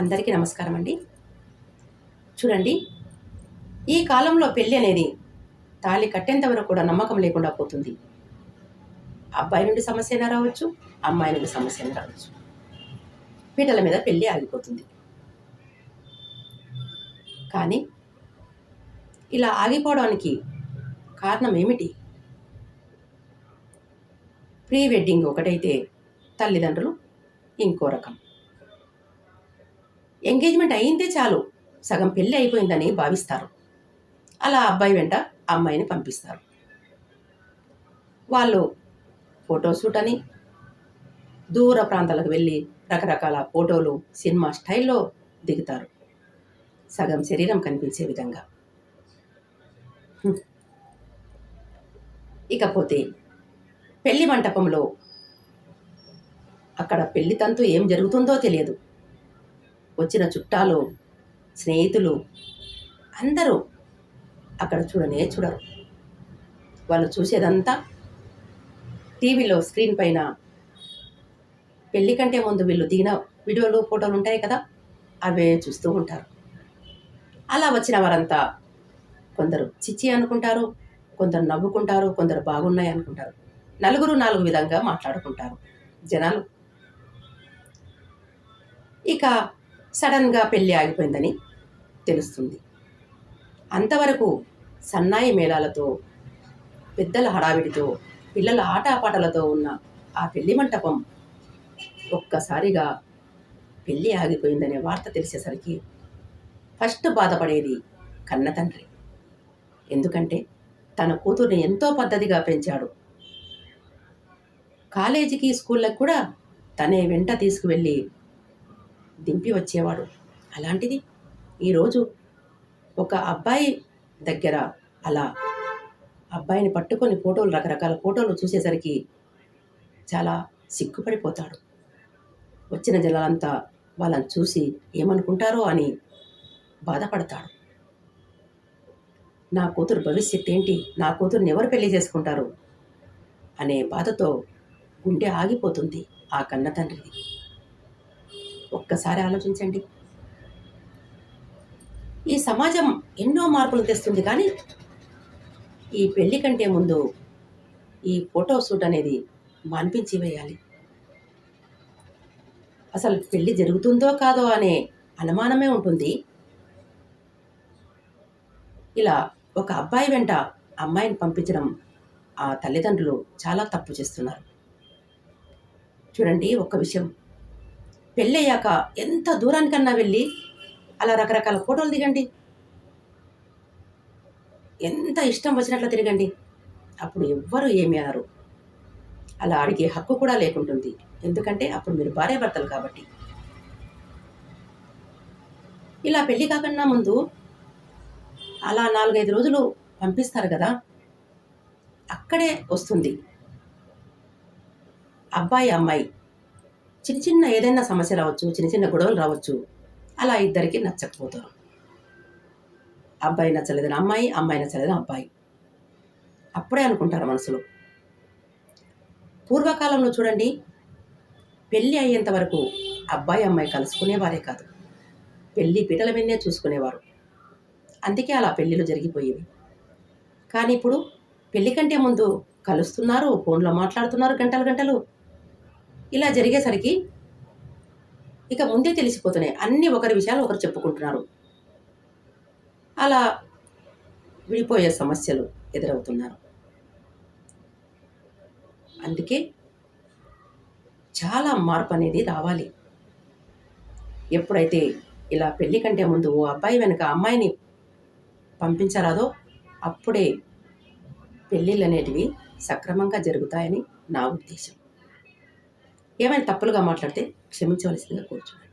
అందరికీ నమస్కారం అండి చూడండి ఈ కాలంలో పెళ్ళి అనేది తాళి కట్టేంత వరకు కూడా నమ్మకం లేకుండా పోతుంది. అబ్బాయి నుండి సమస్య అయినా రావచ్చు అమ్మాయి నుండి సమస్య అయినా రావచ్చు. పీటల మీద పెళ్ళి ఆగిపోతుంది. కానీ ఇలా ఆగిపోవడానికి కారణం ఏమిటి? ప్రీ వెడ్డింగ్ ఒకటైతే తల్లిదండ్రులు ఇంకో రకం. ఎంగేజ్మెంట్ అయిందే చాలు. సగం పెళ్ళి అయిపోయిందని భావిస్తారు. అలా అబ్బాయి వెంట అమ్మాయిని పంపిస్తారు. వాళ్ళు ఫోటోషూట్ అని దూర ప్రాంతాలకు వెళ్ళి రకరకాల ఫోటోలు సినిమా స్టైల్లో దిగుతారు. సగం శరీరం కనిపించే విధంగా. ఇకపోతే పెళ్ళి మంటపంలో అక్కడ పెళ్ళి తంతు ఏం జరుగుతుందో తెలియదు. వచ్చిన చుట్టాలు స్నేహితులు అందరూ అక్కడ చూడనే చూడరు. వాళ్ళు చూసేదంతా టీవీలో స్క్రీన్ పైన పెళ్ళి కంటే ముందు వీళ్ళు దిగిన వీడియోలు ఫోటోలు ఉంటాయి కదా అవే చూస్తూ ఉంటారు. అలా వచ్చిన వారంతా కొందరు చిచ్చి అనుకుంటారు కొందరు నవ్వుకుంటారు కొందరు బాగున్నాయి అనుకుంటారు. నలుగురు నాలుగు విధంగా మాట్లాడుకుంటారు జనాలు. ఇక సడన్గా పెళ్ళి ఆగిపోయిందని తెలుస్తుంది. అంతవరకు సన్నాయి మేళాలతో పెద్దల హడావిడితో పిల్లల ఆటపాటలతో ఉన్న ఆ పెళ్ళి మంటపం ఒక్కసారిగా పెళ్ళి ఆగిపోయిందనే వార్త తెలిసేసరికి ఫస్ట్ బాధపడేది కన్న తండ్రి. ఎందుకంటే తన కూతుర్ని ఎంతో పద్ధతిగా పెంచాడు. కాలేజీకి స్కూళ్ళకి కూడా తనే వెంట తీసుకువెళ్ళి దింపి వచ్చేవాడు. అలాంటిది ఈరోజు ఒక అబ్బాయి దగ్గర అలా అబ్బాయిని పట్టుకొని ఫోటోలు రకరకాల ఫోటోలు చూసేసరికి చాలా సిగ్గుపడిపోతాడు. వచ్చిన జనాలంతా వాళ్ళని చూసి ఏమనుకుంటారో అని బాధపడతాడు. నా కూతురు భవిష్యత్ ఏంటి? నా కూతురుని ఎవరు పెళ్ళి చేసుకుంటారు? అనే బాధతో గుండె ఆగిపోతుంది ఆ కన్న తండ్రిది. ఒక్కసారి ఆలోచించండి. ఈ సమాజం ఎన్నో మార్పులు తెస్తుంది కానీ ఈ పెళ్ళి కంటే ముందు ఈ ఫోటో షూట్ అనేది మాన్పించి వేయాలి. అసలు పెళ్ళి జరుగుతుందో కాదో అనే అనుమానమే ఉంటుంది. ఇలా ఒక అబ్బాయి వెంట అమ్మాయిని పంపించడం ఆ తల్లిదండ్రులు చాలా తప్పు చేస్తున్నారు. చూడండి ఒక్క విషయం. పెళ్ళయ్యాక ఎంత దూరానికన్నా వెళ్ళి అలా రకరకాల ఫోటోలు దిగండి. ఎంత ఇష్టం వచ్చినట్లు తిరగండి. అప్పుడు ఎవ్వరు ఏమీ అనరు. అలా అడిగే హక్కు కూడా లేకుంటుంది. ఎందుకంటే అప్పుడు మీరు భార్యాభర్తలు కాబట్టి. ఇలా పెళ్ళి కాకుండా ముందు అలా నాలుగైదు రోజులు పంపిస్తారు కదా. అక్కడే వస్తుంది. అబ్బాయి అమ్మాయి చిన్న చిన్న ఏదైనా సమస్య రావచ్చు చిన్న చిన్న గొడవలు రావచ్చు. అలా ఇద్దరికి నచ్చకపోతారు. అబ్బాయి నచ్చలేదని అమ్మాయి అమ్మాయి నచ్చలేదని అబ్బాయి. అప్పుడే అనుకుంటారు మనసులో. పూర్వకాలంలో చూడండి పెళ్ళి అయ్యేంత వరకు అబ్బాయి అమ్మాయి కలుసుకునేవారే కాదు. పెళ్ళి పీటల మీదనే చూసుకునేవారు. అందుకే అలా పెళ్ళిళ్ళు జరిగిపోయేవి. కానీ ఇప్పుడు పెళ్ళి కంటే ముందు కలుస్తున్నారు ఫోన్లో మాట్లాడుతున్నారు గంటలు గంటలు. ఇలా జరిగేసరికి ఇక ముందే తెలిసిపోతున్నాయి. అన్ని ఒకరి విషయాలు ఒకరు చెప్పుకుంటున్నారు. అలా విడిపోయే సమస్యలు ఎదురవుతున్నారు. అందుకే చాలా మార్పు అనేది రావాలి. ఎప్పుడైతే ఇలా పెళ్ళి కంటే ముందు ఓ అబ్బాయి వెనుక అమ్మాయిని పంపించరాదో అప్పుడే పెళ్ళిళ్ళు అనేటివి సక్రమంగా జరుగుతాయని నా ఉద్దేశం. ఏమైనా తప్పులుగా మాట్లాడితే క్షమించవలసిందిగా కూర్చోండి